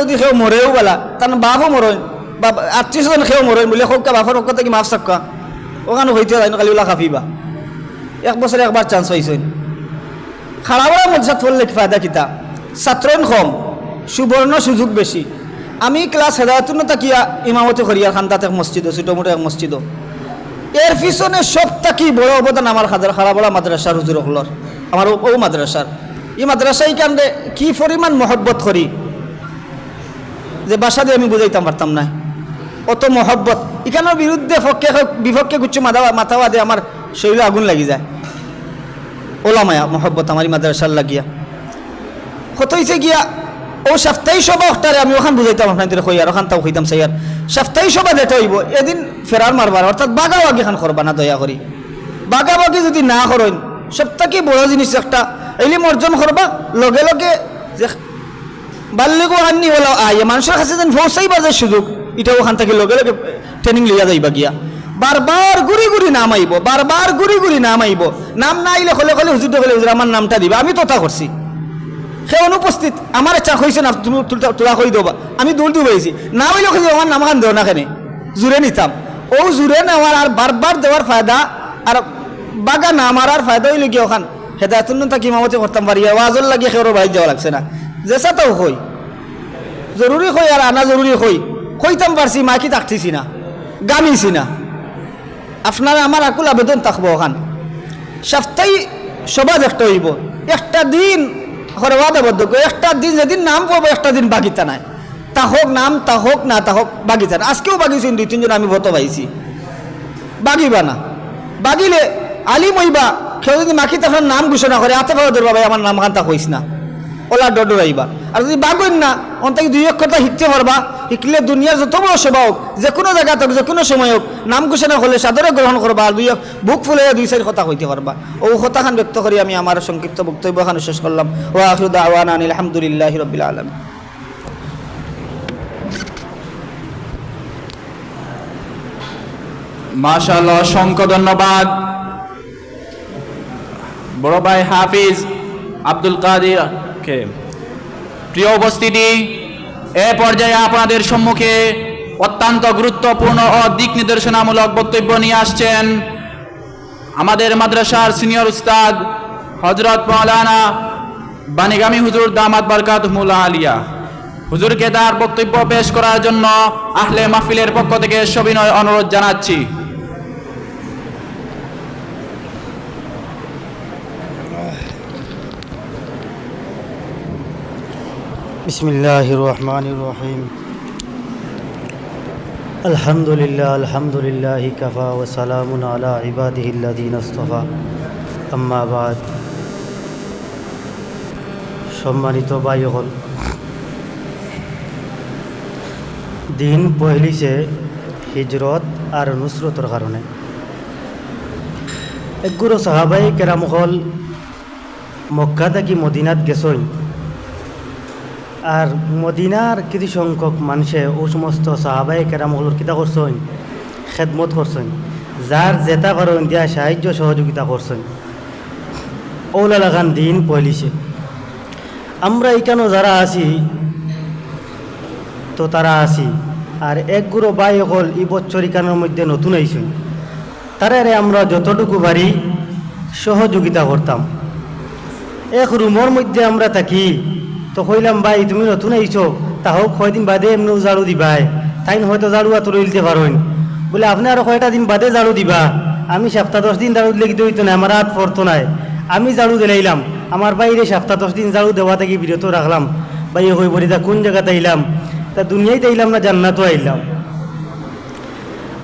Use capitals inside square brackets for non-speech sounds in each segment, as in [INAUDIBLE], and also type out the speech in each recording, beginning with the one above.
যদি সেও মরেও বেলা তার বাপও মরইন বা আত্মীয় স্বজন সেও মরইন বলে সৌকা বাপর পক্ষ থেকে মাফ চাক্কা ওখানে হইতে যাই কালি ওলা খাফিবা। এক বছরে একবার চান্স পাইছেন খাড়াবড়া মধ্যে পড়লে ফায়দা কিতা ছাত্রন কম সুবর্ণ সুযোগ বেশি আমি ক্লাস হেদায়তুন তাকিয়া ইমামতি করিয়া খান্দাত এক মসজিদ ছোটো মোটো এক মসজিদ এর পিছনে সব তাকি বড় অবদান আমার খাদার খারাপড়া মাদ্রাসার হুজুর হলর আমার ও মাদ্রাসার এই মাদ্রাসাই কারণে কি পরিমাণ মহব্বত করি যে বাসা দিয়ে আমি বুঝাইতাম পারতাম না। অত মহব্বত। এখানের বিরুদ্ধে পক্ষে বিপক্ষে গুচ্ছ মাথা মাথাওয়া দিয়ে আমার শরীরে আগুন লাগি যায়। ওলামায়া মহব্বত আমার মাদ্রাসার লাগিয়া। কত হয়েছে গিয়া, ও সাপ্তাহিক সভা ওটারে আমি ওখান বুঝাইতাম আপনাদের কই আর ওখান তাও কইতাম, সাইয়ার, সাপ্তাহিক সভা যেতে হইব, এদিন ফেরার মারবার, অর্থাৎ বাগাবাগি খান করবা না দয়া করি। বাগাবাগি যদি না করেন, সবথেকে বড় জিনিস একটা, এলিম অর্জন করবা, লগে লগে যে বাল্যগো আননি হলো আয় মানুষের কাছে যেন পৌঁছাইবা যে সুযোগ এটা ওখান থেকে লগে লগে ট্রেনিং লিয়া যাইবা গিয়া। বারবার ঘুরি ঘুরি নাম আইব, বারবার ঘুরি ঘুরি নাম আইব। নাম না আইলে হলে হলে হুজুর হলে হুজুর আমার নামটা দিবা। আমি তোতা করছি। সে অনুপস্থিত, আমার চা হয়েছে না, তুমি তোলা কই দেবা? আমি দূর দূর হয়েছি না হইলে কিন্তু আমার নাম খান দেও না কেনে? জুড়ে নিতাম। ও জুড়ে নেওয়ার আর বারবার দেওয়ার ফায়দা, আর বাগা না মারার ফায়দা হইলে কি ওখান হেদায়তুন তাকে ইমামতি করতাম পারি ওয়াজল লাগিয়ে সেওর বাড়ি যাওয়া লাগছে না। জেসা তাও কই জরুরি কই আর আনা জরুরি কই কইতাম পারছি মাকি তাকতিছি না। গামিছি না। আপনারা আমার আকুল আবেদন থাকব ওখান সপ্তাহে সভা দেখতে হইব। একটা দিন হরবাদাবদ্ধ একটা দিন যেদিন নাম পাবো একটা দিন বাগিতা নাই। তা হোক নাম তা হোক না তা হোক বাগিতা না আজকেও বাগিয়েছেন দুই, তিনজন আমি ভত পাইছি বাগিবা না। বাগিলে আলিম হইবা কেউ যদি মাখি তখন নাম ঘোষণা করে আতে ভাই আমার নাম খান তা কইস না। ওলা ডর আইবা আর যদি বাগইন না অন্তকে দুই অক্ষরটা শিখতে পারবা শিখলে দুনিয়ার যত বড় সেবা হোক যে কোনো জায়গা হোক যে কোনো সময় হোক নাম ঘোষণা হলে সাদরে গ্রহণ করবা আর দুই বুক ফুলে দুই চারি কথা কইতে পারবা ও কথাখান ব্যক্ত করি আমি আমার সংক্ষিপ্ত বক্তব্য খান শেষ করলাম ও দাওয়ানা আনিল আলহামদুলিল্লাহ রবিল আলম মাশাল্লাহ অসংখ্য ধন্যবাদ। বড় ভাই হাফিজ আব্দুল কাদির। কে প্রিয় উপস্থিতি, এ পর্যায়ে আপনাদের সম্মুখে অত্যন্ত গুরুত্বপূর্ণ ও দিক নির্দেশনামূলক বক্তব্য নিয়ে আসছেন আমাদের মাদ্রাসার সিনিয়র উস্তাদ হজরত মৌলানা বানিগামী হুজুর দামাত বরকাত মুলা আলিয়া। হুজুরকে তার বক্তব্য পেশ করার জন্য আহলে মাহফিলের পক্ষ থেকে সবিনয় অনুরোধ জানাচ্ছি। بسم الله الرحمن الرحيم الحمد لله الحمد لله كفى وسلام على عباده الذين اصطفى أما بعد সম্মানিত ভাই হল দিন পহলিছে হিজরত আর নুসরতর কারণে একগুলো সাহাবাই কেরাম হল মক্কা থাকি মদিনাত গেছই আর মদিনার কিছু সংখ্যক মানুষে ও সমস্ত সাহাবাই কেরামগুলোর কিতা করছেন খেদমত করছেন, যার জেতা করেন দিয়া সাহায্য সহযোগিতা করছেন। ওলা লাগান দিন পয়লিছে আমরা এখানেও যারা আছি, তো তারা আছি, আর এক গুঁড়ো বাই হল এই বছর এখানের মধ্যে নতুন আইসুন তারারে আমরা যতটুকু পারি সহযোগিতা করতাম। এক রুমের মধ্যে আমরা থাকি তো কইলাম, ভাই, তুমি নতুন আইছো তাহলে কয়দিন বাদে এমনি ঝাড়ু দিবাই। তাই হয়তো ঝাড়ু আর তুলে দিতে বলে, আপনি আরও কয়টা দিন বাদে ঝাড়ু দিবা। আমি সপ্তাহ দশ দিন ঝাড়ু দিলে কিন্তু হইতো না আমার হাত পড়তো নাই। আমি ঝাড়ু দিলাইলাম। আমার বাইরে সপ্তাহ দশ দিন ঝাড়ু দেওয়া থেকে বিরত রাখলাম ভাই হই বলি, তা কোন জায়গাতে আইলাম তা দুনিয়াইতে আইলাম না জান্নাতও আইলাম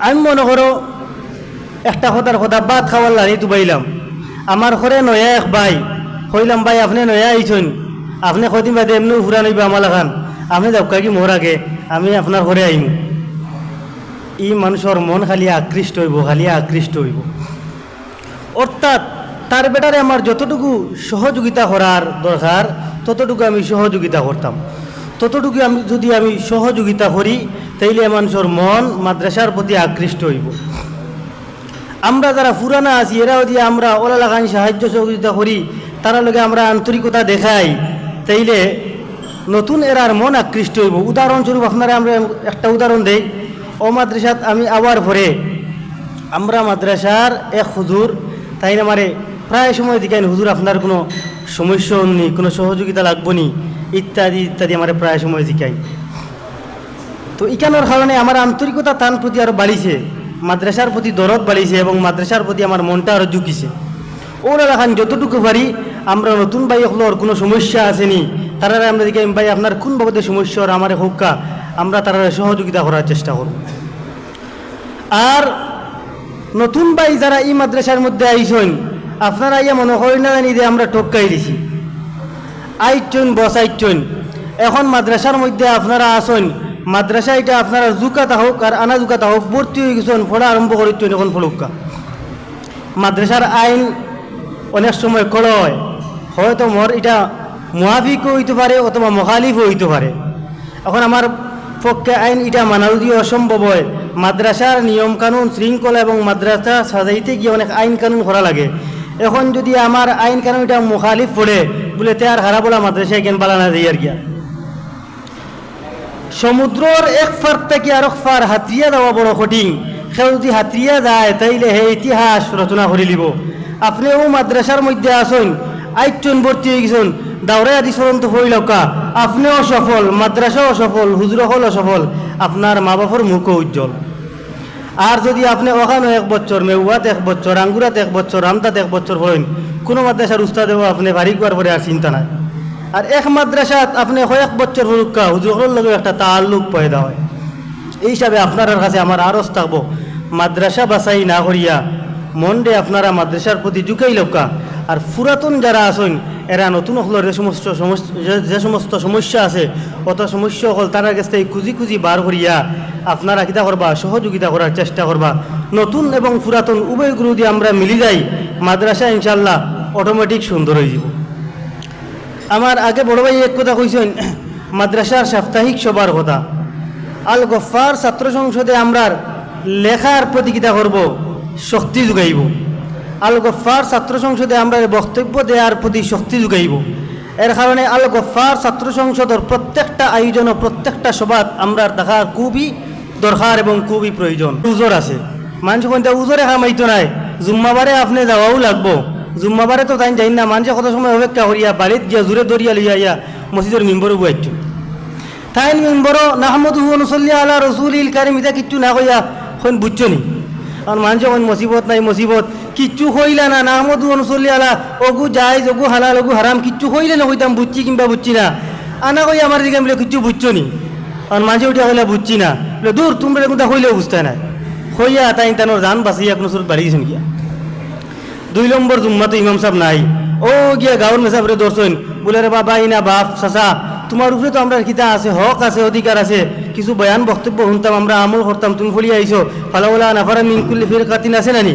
আমি মনে করো একটা কথার কথা ভাত খাওয়ার লানি তুবাইলাম আমার ঘরে নয়া এক ভাই। কইলাম, ভাই, আপনি নয়া আইছেন আপনি কদিন বাদে এমনি ফুরা নইবা আমার খান আপনি যাবকা কি মোর আগে। আমি আপনার ঘরে আইম ই মানুষের মন খালি আকৃষ্ট হইব, খালি আকৃষ্ট হইব। অর্থাৎ তার বেটারে আমার যতটুকু সহযোগিতা করার দরকার ততটুকু আমি সহযোগিতা করতাম ততটুকু আমি, যদি আমি সহযোগিতা করি তাইলে মানুষের মন মাদ্রাসার প্রতি আকৃষ্ট হইব। আমরা যারা পুরানা আছি, এরাও দিয়ে আমরা ওলা লাগানি সাহায্য সহযোগিতা করি, তারা লগে আমরা আন্তরিকতা দেখাই। তাইলে নতুন এরার মন আকৃষ্ট হইব। উদাহরণস্বরূপ আপনারা আমরা একটা উদাহরণ দেই। ও মাদ্রাসাত আমি আবার পরে আমরা মাদ্রাসার এক হুজুর তাই আমারে প্রায় সময় দিকেন হুজুর, আপনার কোনো সমস্যা নেই কোনো সহযোগিতা লাগবো নি? ইত্যাদি ইত্যাদি আমার প্রায় সময় জিকাই তো ইকানোর কারণে আমার আন্তরিকতা তান প্রতি আরও বাড়িছে, মাদ্রাসার প্রতি দরদ বাড়িছে এবং মাদ্রাসার প্রতি আমার মনটা আরও ঝুঁকিছে। ওরা রাখান যতটুকু পারি আমরা নতুন ভাই হলোর কোনো সমস্যা আসেনি। তারা আমরা দিকে ভাই, আপনার কোন বাবদে সমস্যা? ওর আমার হোক্কা। আমরা তারা সহযোগিতা করার চেষ্টা করব। আর নতুন ভাই যারা এই মাদ্রাসার মধ্যে আইসন, আপনারা ইয়া মনে করেন না জানি যে আমরা টপকাই দিছি। আইচন বসাইচন এখন মাদ্রাসার মধ্যে আপনারা আসন, মাদ্রাসা এটা আপনারা জুকাতা হোক আর আনা জুকাতা হোক, ভর্তি হয়ে গেছেন, পড়া আরম্ভ করেছেন এখন ফলুকা মাদ্রাসার আইন অনেক সময় কড় হয়। হয়তো মোর, এটা মুহাফিকও হইতে পারে অথবা মহালিফও হইতে পারে। এখন আমার পক্ষে আইন এটা মানা যদি অসম্ভব হয়? মাদ্রাসার নিয়ম কানুন, শৃঙ্খলা এবং মাদ্রাসা সাজাইতে গিয়ে অনেক আইন কানুন করা লাগে। এখন যদি আমার আইন কানুন এটা মুখালিফ পড়ে, বলে তে আর হারা বলা মাদ্রাসায় কেন পালানা যাই আর গিয়া সমুদ্রর এক ফার থেকে আর ফার হাতরিয়া দেওয়া বড় কঠিন। সেও যদি হাতরিয়া যায়, তাইলে হে ইতিহাস রচনা করে লিব। আপনিও মাদ্রাসার মধ্যে আসুন আইচন ভর্তি হয়ে গেছেন দাওরে আদি চরন্ত হইলকা আপনিও সফল মাদ্রাসাও সফল হুজুর হলও সফল। আপনার মা বাপর মুখও উজ্জ্বল। আর যদি আপনি ওখানে এক বছর মেউয়াত এক বছর আঙ্গুরাত এক বছর রামতাত এক বছর পড়েন কোনো মাদ্রাসার উস্তাদেও আপনি বাড়ি করার পরে আর চিন্তা নাই। আর এক মাদ্রাসাত আপনি কয়েক বছর হুরুক্কা হুজুরের লগে একটা তাল্লুক পয়দা হয়। এই হিসাবে আপনার কাছে আমার আরজ থাকব মাদ্রাসা বাছাই না করিয়া, মন আপনারা মাদ্রাসার প্রতি ঝুঁকাই লক্কা আর পুরাতন যারা আছেন, এরা নতুন হলের যে সমস্ত যে- সমস্ত সমস্যা আছে, অত সমস্যা হল তার কাছ খুঁজি খুঁজি বার করিয়া আপনারা কিতা করবা, সহযোগিতা করার চেষ্টা করবা। নতুন এবং পুরাতন উভয় গুরু দিয়ে আমরা মিলি যাই, মাদ্রাসা ইনশাল্লাহ অটোমেটিক সুন্দর হয়ে যাব। আমার আগে বড় ভাই এক কথা কইছেন, [CLEARS THROAT] মাদ্রাসার সাপ্তাহিক সবার কথা। আল গফার ছাত্র সংসদে আমরার লেখার প্রতিকিতা করব, শক্তি যোগাইব। আল গফার ছাত্র সংসদে আমরা বক্তব্য দেওয়ার প্রতি শক্তি যোগাইব। এর কারণে আল গফার ছাত্র সংসদের প্রত্যেকটা আয়োজন ও প্রত্যেকটা সভাত আমরা দেখা খুবই দরকার এবং খুবই প্রয়োজন। উজোর আছে। মানুষ কোনটা উজোরে খামাইতো নাই। জুম্মাবারে আপনি যাওয়াও লাগবো। জুম্মাবারে তো তাই যাই না মানুষে কত সময় অপেক্ষা করিয়া বাড়িত গিয়া জোরে দরিয়া লইয়া ইয়া মসজিদের মেম্বরও বুয়াইছো তাই মেম্বরও নাহমদ হুসল্লি আল্লাহ রসুল ইল কারিম ইতা কিচ্ছু না কইয়া এখন বুঝছ নি? কারণ মানুষ এখন মসিবত নাই মসিবত। কিচ্ছু কইলা না নাহমদ হুসল্লি আল্লাহ অগু যাই অগু হালাল অগু হারাম, কিচ্ছু কইলে না কইতাম বুঝছি কিংবা বুঝছি না। আনা কই আমার দিকে বলে, কিচ্ছু বুঝছ নি? কারণ মানুষে উঠিয়া কইলা, বুঝছি না। বলে, দূর, তোমরা কোনটা কইলেও বুঝতে নাই কইয়া তাই তানোর জান বাঁচিয়া কোনো সুর বাড়ি গেছেন গিয়া। দুই নম্বর জুম্মা তো ইমাম সাহেব নাই। ও গিয়া গাঁৱৰ মেচাবরে দর্শন। বলে রে বাবা ইনা বাপ, চাচা, তোমার উপরে তো আমরা কিতা আছে, হক আছে, অধিকার আছে। কিছু বয়ান বক্তব্য শুনতাম, আমরা আমল করতাম। তুমি ফলি আইছো ফালাওলা নাফারা মিনকুল্লি ফির কাতিন আছে নানি?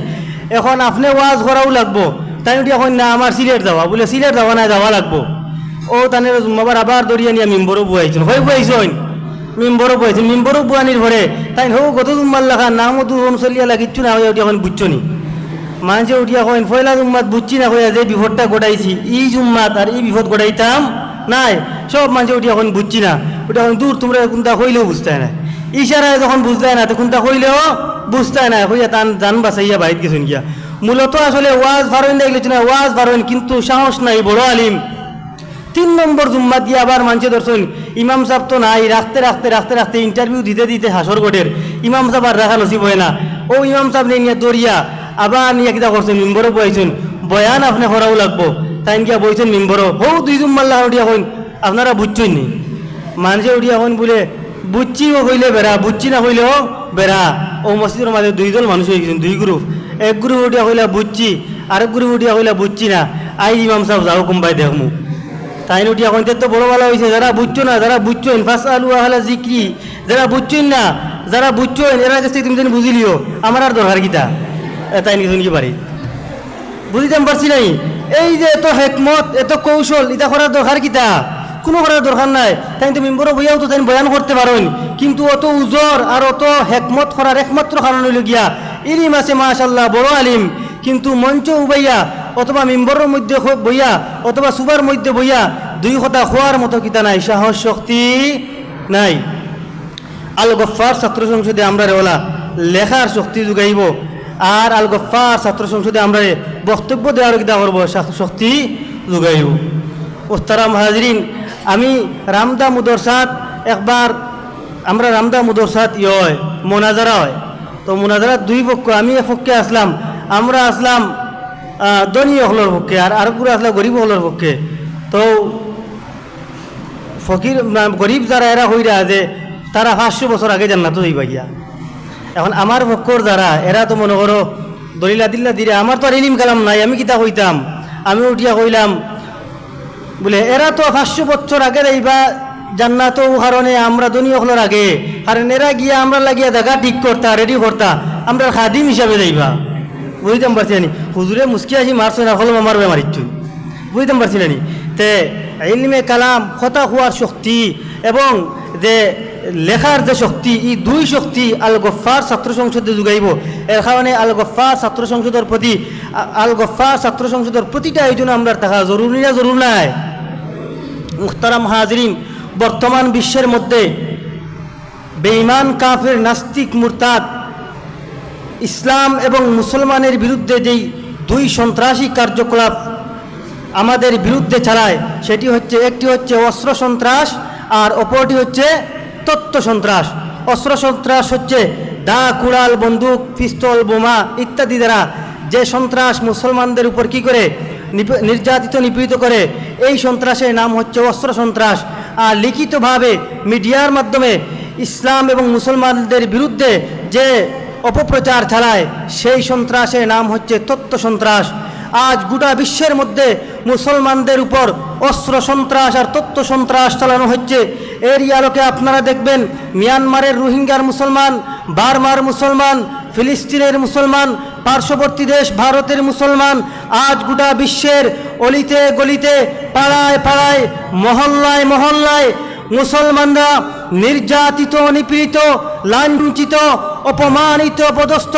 এখন আপনি ওয়াজ করাও লাগবো। তাই উঠি এখন না আমার সিলেট যাওয়া বলে সিলেট যাওয়া না যাওয়া লাগবো। ও তানে জুম্মাবার আবার দরিয়া নিয়ে মিম্বরও বুয়াইছেন হয় বুয়াইছেন মিম্বরও বুয়াইছেন মিম্বরও বুয়ানির ঘরে তাই হো, গত জুম্মার লেখা নামতো অনুচলিয়া কিচ্ছু না হয়ে উঠি এখন বুঝছ নি? মানুষে উঠিয়া কইন ফয়লা জুম্মাত বুঝছি না কইয়া যে বিপদটা গোটাইছি ই জুম্মাত আর এই বিপদ গোটাইতাম নাই, সব মানুষে উঠিয়া এখন বুঝছি না। ওটা এখন দূর, তোমরা কোনটা কইলেও বুঝতে না। ইশারায় যখন বুঝতে না, তো কোনটা কইলেও বুঝতে না। কইয়া তান, জান বাসাইয়া বাইত গেছেন গিয়া। মূলত আসলে ওয়াজ ভারইন দেখলে না ওয়াজ ভারইন কিন্তু সাহস নাই, বড় আলিম। তিন নম্বর জুম্মা দিয়ে আবার মানছে দর্শন ইমাম সাহেব তো নাই রাখতে রাখতে রাখতে রাখতে ইন্টারভিউ দিতে দিতে হাসর গোটের ইমাম সাহেব আর রাখা নসিব হয় না। ও ইমাম সাহেব নিয়ে দরিয়া আবার নিয়ে কিতা করছেন মিম্বরও বইছেন। বয়ান আপনি করাও লাগবো। তাই গিয়া বইছেন মিম্বরও হো দুইজন লাগা উঠিয়া হইন। আপনারা বুঝছেন নি? মানুষে উঠিয়া হইন বলে বুঝছিও হইলে বেড়া বুঝছি না হইলেও বেড়া। ও মসজিদের মাঝে দুইজন মানুষ হয়ে গেছেন, দুই গ্রুপ এক গ্রুপ উঠিয়া হইলে বুঝছি আরেক গ্রুপ উঠিয়া হইলে বুঝছি না। আই ইমাম সাহেব যাও কোম্পাই দেখমু তাই উঠিয়া কইতে তো বড় ভালো হয়েছে যারা বুঝছ না, যারা বুঝছেন ফার্স্ট আলু আহলা জিক্রি। যারা বুঝছেন না, যারা বুঝছেন এরা কাছ থেকে তুমি যেন বুঝিলিও, আমার আর দরকার কিতা তাই নিয়ে শুনকি পারি বুঝিতাম পারছি নাই। এই যে এত হেকমত, এত কৌশল এটা করার দরকার কিতা? কোনো করার দরকার নাই। তাই তুমি বড় বইয়াও তো তাই বয়ান করতে পারেন কিন্তু অত উজর আর অত হেকমত করার একমাত্র কারণ হইল গিয়া, ইলিম আছে মাশাল্লাহ বড় আলিম। কিন্তু মঞ্চ উবাইয়া, অথবা মেম্বরের মধ্যে বইয়া, অথবা সুবার মধ্যে বইয়া, দুই কথা খোয়ার মতো কিতা নাই, সাহস শক্তি নাই। আল গফার ছাত্র সংসদে আমরা রেওলা লেখার শক্তি যোগাইব। আর আল গফার ছাত্র সংসদে আমরা বক্তব্য দেওয়ার কিতা করব শক্তি যোগাইব। ওস্তারাম হাজরিন, আমি রামদা মুদরসাদ একবার, আমরা রামদা মুদরসাদ ইয়ে হয়, মোনাজারা হয়। তো মোনাজারা দুই পক্ষ, আমি এক পক্ষে আসলাম, আমরা আসলাম ধনী হকলের পক্ষে আর আরেকগুলো আসলাম গরিব হকলের পক্ষে। তো ফকির গরিব যারা, এরা হইরা যে তারা পাঁচশো বছর আগে জান্নাত হইবা গিয়া। এখন আমার পক্ষর যারা এরা তো মনে করো, দলিলা দিল্লা দিলে, আমার তো আর ইলিম কালাম নাই, আমি কিতা কইতাম? আমি উঠিয়া কইলাম, বলে, এরা তো পাঁচশো বছর আগে যাইবা জান্নাত কারণে আমরা দুনিয়া হলোর আগে, কারণ এরা গিয়া আমরা লাগিয়া জায়গা ঠিক করতা রেডি করতা, আমরা খাদিম হিসাবে যাইবা। বুঝতাম পারছি নি হুজুরে মুসকি আসি মারছে না হলো আমার বেমারিচ্ছু বুঝতাম পারছি না তে, ইলমে কালাম, কথা হওয়ার শক্তি, এবং যে লেখার যে শক্তি এই দুই শক্তি আল গফার ছাত্র সংসদে যোগাইব। এর কারণে আল গফার ছাত্র সংসদের প্রতি আল গফার ছাত্র সংসদের প্রতিটা আয়োজন আমরা থাকা জরুরি না জরুর নাই? মুখতারাম হাজরিন বর্তমান বিশ্বের মধ্যে বেঈমান কাফের নাস্তিক মুরতাদ ইসলাম এবং মুসলমানের বিরুদ্ধে যেই দুই সন্ত্রাসী কার্যকলাপ আমাদের বিরুদ্ধে চালায়, সেটি হচ্ছে, একটি হচ্ছে অস্ত্র সন্ত্রাস আর অপরটি হচ্ছে তত্ত্ব সন্ত্রাস, অস্ত্র সন্ত্রাস হচ্ছে দা, কুড়াল, বন্দুক, পিস্তল, বোমা ইত্যাদি দ্বারা যে সন্ত্রাস মুসলমানদের উপর কি করে নির্যাতিত, নিপীড়িত করে, এই সন্ত্রাসের নাম হচ্ছে অস্ত্র সন্ত্রাস। আর লিখিতভাবে মিডিয়ার মাধ্যমে ইসলাম এবং মুসলমানদের বিরুদ্ধে যে অপপ্রচার চালায়, সেই সন্ত্রাসের নাম হচ্ছে তত্ত্ব সন্ত্রাস। আজ গোটা বিশ্বের মধ্যে মুসলমানদের উপর অস্ত্র সন্ত্রাস আর তত্ত্ব সন্ত্রাস চালানো হচ্ছে। এর আলোকে আপনারা দেখবেন, মিয়ানমারের রোহিঙ্গার মুসলমান, বার্মার মুসলমান, ফিলিস্তিনের মুসলমান, পার্শ্ববর্তী দেশ ভারতের মুসলমান আজ গোটা বিশ্বের অলিতে গলিতে, পাড়ায় পাড়ায়, মহল্লায় মহল্লায় মুসলমানরা নির্যাতিত, নিপীড়িত, লাঞ্ছিত, অপমানিত পদস্থ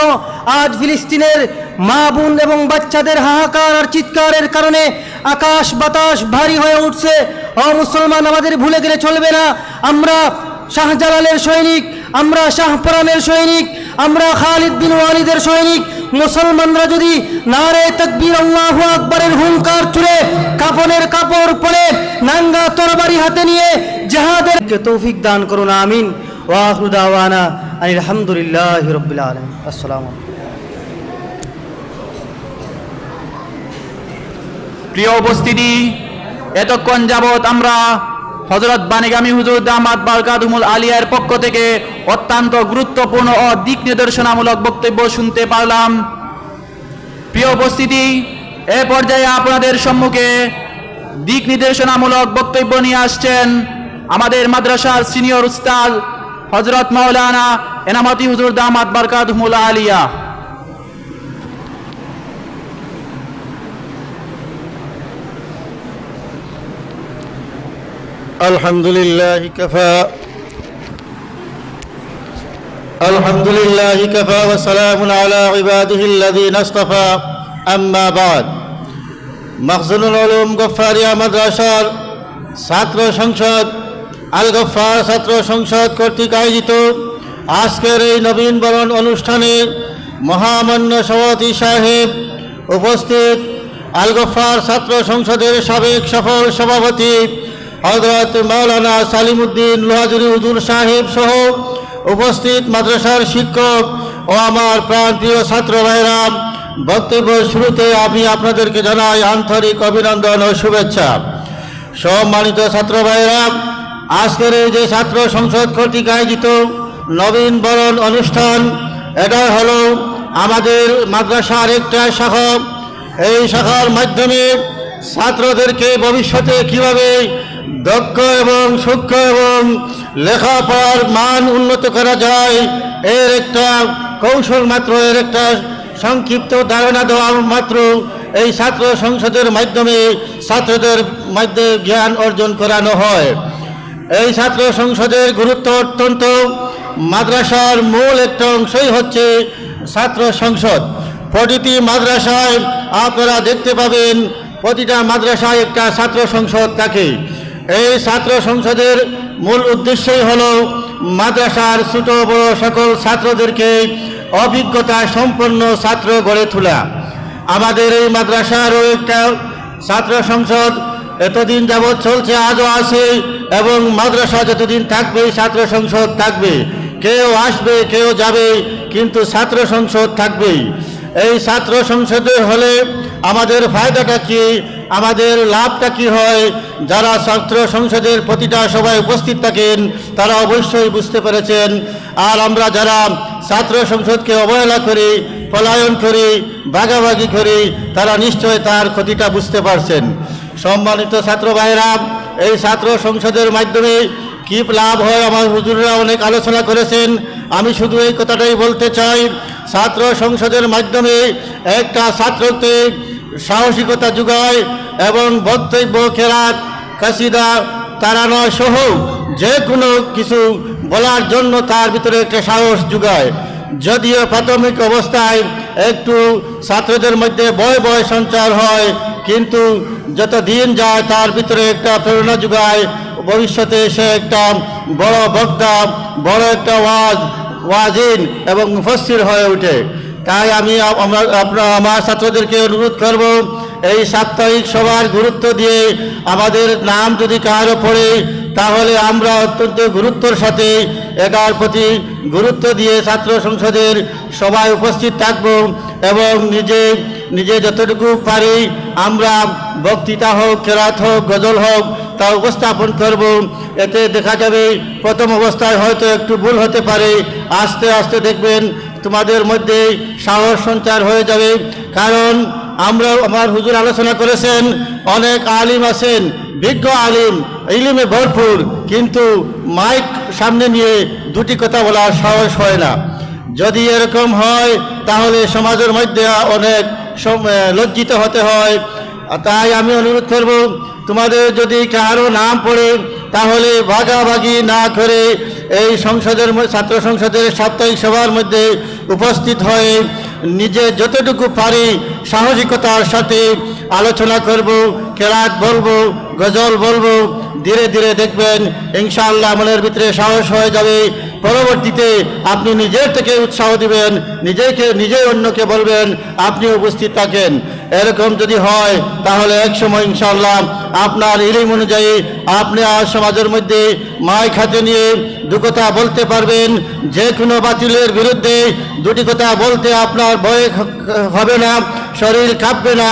আজ ফিলিস্তিনের মা বোন এবং বাচ্চাদের হাহাকার আর চিৎকারের কারণে আকাশ বাতাস ভারী হয়ে উঠছে। ও মুসলমান, আমাদের ভুলে গেলে চলবে না। আমরা শাহজালালের সৈনিক, আমরা শাহপরানের সৈনিক, আমরা খালিদ বিন ওয়ালিদের সৈনিক। মুসলমানরা যদি নারে তকবীর আল্লাহু আকবরের হুঙ্কার ছুড়ে কাফনের কাপড় পরে নাঙ্গা তরবারি হাতে নিয়ে জাহাদের তৌফিক দান করুন, আমিন। ওয়াহরু দাওয়ানা আনিল হামদুলিল্লাহ রব্বিল আলম আসসালামু প্রিয় উপস্থিতি, এতক্ষণ যাবৎ আমরা হজরত বানিগামী হুজুর দামাত বারকাতুমুল আলিয়ার পক্ষ থেকে অত্যন্ত গুরুত্বপূর্ণ ও দিক নির্দেশনামূলক বক্তব্য শুনতে পারলাম। প্রিয় উপস্থিতি, এ পর্যায়ে আপনাদের সম্মুখে দিক নির্দেশনামূলক বক্তব্য নিয়ে আসছেন আমাদের মাদ্রাসার সিনিয়র উস্তাদ হজরত মাওলানা এনামতি হুজুর দামাত বারকাতুমুল আলিয়া। الحمد لله كفى الحمد لله كفى وسلام على عباده الذين اصطفى أما بعد মখজুনুল উলুম গফারিয়া মাদ্রাসার ছাত্র সংসদ আল গফার ছাত্র সংসদ কর্তৃক আয়োজিত আজকের এই নবীন বরণ অনুষ্ঠানে মহামান্য সভাপতি সাহেব উপস্থিত আল গফার ছাত্র সংসদের সাবেক সফল সভাপতি হজরত মাওলানা সালিমুদ্দিন লোহাজুরি হুজুর সাহেব সহ উপস্থিত মাদ্রাসার শিক্ষক ও আমার প্রান্তীয় ছাত্র ভাইরা, বক্তব্য শুরুতে আমি আপনাদেরকে জানাই আন্তরিক অভিনন্দন ও শুভেচ্ছা। সম্মানিত ছাত্র ভাইরা, আজকের যে ছাত্র সংসদ কর্তৃক আয়োজিত নবীন বরণ অনুষ্ঠান, এটা হলো আমাদের মাদ্রাসার একটা শাখা। এই শাখার মাধ্যমে ছাত্রদেরকে ভবিষ্যতে কীভাবে দক্ষ এবং সূক্ষ্ম এবং লেখাপড়ার মান উন্নত করা যায়। এর একটা কৌশল মাত্র, এর একটা সংক্ষিপ্ত ধারণা দেওয়া মাত্র এই ছাত্র সংসদের মাধ্যমে ছাত্রদের মধ্যে জ্ঞান অর্জন করানো হয়। এই ছাত্র সংসদের গুরুত্ব অত্যন্ত। মাদ্রাসার মূল একটা অংশই হচ্ছে ছাত্র সংসদ। প্রতিটি মাদ্রাসায় আপনারা দেখতে পাবেন, প্রতিটা মাদ্রাসায় একটা ছাত্র সংসদ থাকে। এই ছাত্র সংসদের মূল উদ্দেশ্যই হল মাদ্রাসার ছোট বড় সকল ছাত্রদেরকে অভিজ্ঞতা সম্পন্ন ছাত্র গড়ে তোলা। আমাদের এই মাদ্রাসারও একটা ছাত্র সংসদ এতদিন যাবৎ চলছে, আজও আছে এবং মাদ্রাসা যতদিন থাকবে, ছাত্র সংসদ থাকবে। কেউ আসবে, কেউ যাবে, কিন্তু ছাত্র সংসদ থাকবেই। এই ছাত্র সংসদে হলে আমাদের ফায়দাটা কি? আমাদের লাভটা কি হয়? যারা ছাত্র সংসদের প্রতিটা সভায় উপস্থিত থাকেন, তারা অবশ্যই বুঝতে পেরেছেন। আর আমরা যারা ছাত্র সংসদকে অবহেলা করি, পলায়ন করি, ভাগাভাগি করি, তারা নিশ্চয় তার ক্ষতিটা বুঝতে পারছেন। সম্মানিত ছাত্র ভাইরা এই ছাত্র সংসদের মাধ্যমে কি লাভ হয়? আমার হুজুররা অনেক আলোচনা করেছেন। আমি শুধু এই কথাটাই বলতে চাই, ছাত্র সংসদের মাধ্যমে একটা ছাত্রকে সাহসিকতা যোগায় এবং বক্তব্য কেরাত কাসিদা, তারানো সহ যে কোনো কিছু বলার জন্য তার ভিতরে একটা সাহস যোগায়। যদিও প্রাথমিক অবস্থায় একটু ছাত্রদের মধ্যে বয় বয় সঞ্চার হয়, কিন্তু যত দিন যায় তার ভিতরে একটা প্রেরণা যোগায়, ভবিষ্যতে সে একটা বড় বক্তা, বড় একটা ওয়াজ, ওয়াজিন এবং মুফসির হয়ে ওঠে। তাই আমি আপনার আমার ছাত্রদেরকে অনুরোধ করব, এই সাপ্তাহিক সভার গুরুত্ব দিয়ে আমাদের নাম যদি কারও পড়ে তাহলে আমরা অত্যন্ত গুরুত্বর সাথে এটার প্রতি গুরুত্ব দিয়ে ছাত্র সংসদের সবাই উপস্থিত থাকব এবং নিজে নিজে যতটুকু পারি আমরা বক্তৃতা হোক কেরাত হোক, গজল হোক তা উপস্থাপন করব। এতে দেখা যাবে প্রথম অবস্থায় হয়তো একটু ভুল হতে পারে। আস্তে আস্তে দেখবেন তোমাদের মধ্যে সাহস সঞ্চার হয়ে যাবে। কারণ আমরা আমার হুজুর আলোচনা করেছেন, অনেক আলিম আছেন। বিজ্ঞ আলিম, ইলিমে ভরপুর, কিন্তু মাইক সামনে নিয়ে দুটি কথা বলার সাহস হয় না। যদি এরকম হয়, তাহলে সমাজের মধ্যে অনেক লজ্জিত হতে হয়। তাই আমি অনুরোধ করব, তোমাদের যদি কারও নাম পড়ে, তাহলে ভাগাভাগি না করে এই সংসদের ছাত্র সংসদের সাপ্তাহিক সভার মধ্যে উপস্থিত হয়ে নিজে যতটুকু পারি সাহসিকতার সাথে আলোচনা করব কেরাত বলব, গজল বলব, ধীরে ধীরে দেখবেন ইনশাআল্লাহ মনের ভিতরে সাহস হয়ে যাবে। পরবর্তীতে আপনি নিজের থেকে উৎসাহ দিবেন, নিজেকে, নিজে অন্যকে বলবেন, আপনি উপস্থিত থাকেন। এরকম যদি হয়, তাহলে এক সময় ইনশাআল্লাহ আপনার ইলিম অনুযায়ী আপনি আর সমাজের মধ্যে মাই খাতে নিয়ে দু কথা বলতে পারবেন। যে কোনো বাতিলের বিরুদ্ধে দুটি কথা বলতে আপনার ভয় হবে না, শরীর কাঁপবে না।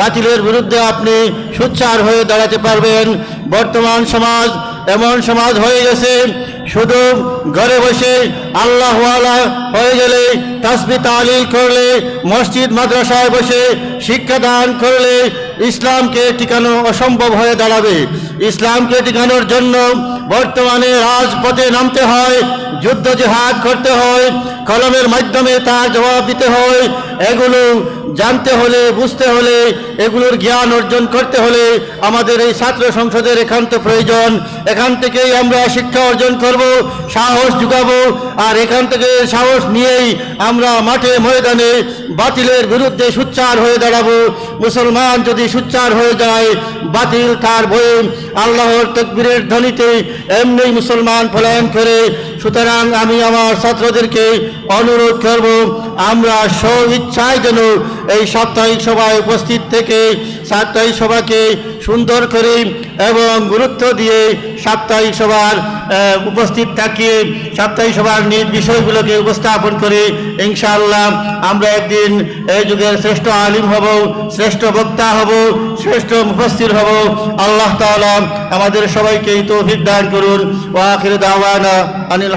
বাতিলের বিরুদ্ধে আপনি সুচ্চার হয়ে দাঁড়াতে পারবেন। বর্তমান সমাজ এমন সমাজ হয়ে গেছে শুধু ঘরে বসে আল্লাহ হয়ে গেলে তাসবি তালিল করলে, মসজিদ, মাদ্রাসায় বসে শিক্ষাদান করলে ইসলামকে টিকানো অসম্ভব হয়ে দাঁড়াবে। ইসলামকে টিকানোর জন্য বর্তমানে রাজপথে নামতে হয়, যুদ্ধ জেহাদ করতে হয়, কলমের মাধ্যমে তার জবাব দিতে হয়। এগুলো জানতে হলে, বুঝতে হলে, এগুলোর জ্ঞান অর্জন করতে হলে আমাদের এই ছাত্র সংসদের একান্ত প্রয়োজন। এখান থেকেই আমরা শিক্ষা অর্জন করব, সাহস জুগাবো, আর এখান থেকে সাহস নিয়েই আমরা মাঠে ময়দানে বাতিলের বিরুদ্ধে সুচ্চার হয়ে দাঁড়াবো। মুসলমান যদি সুচ্চার হয়ে যায়, বাতিল তার বয়ে আল্লাহর তকবীরের ধ্বনিতে এমনি মুসলমান পলায়ন করে। সুতরাং আমি আমার ছাত্রদেরকে অনুরোধ করব, আমরা স্ব ইচ্ছায় যেন এই সাপ্তাহিক সভায় উপস্থিত থেকে সাপ্তাহিক সভাকে সুন্দর করে এবং গুরুত্ব দিয়ে সাপ্তাহিক সভার উপস্থিত থাকি। সাপ্তাহিক সভার নিজ বিষয়গুলোকে উপস্থাপন করে। ইনশাআল্লাহ আমরা একদিন এই যুগের শ্রেষ্ঠ আলিম হব, শ্রেষ্ঠ বক্তা হব, শ্রেষ্ঠ মুফস্থির হব। আল্লাহ তাআলা আমাদের সবাইকে তৌফিক দান করুন। ওয়া আখির দাওয়ানা আনিল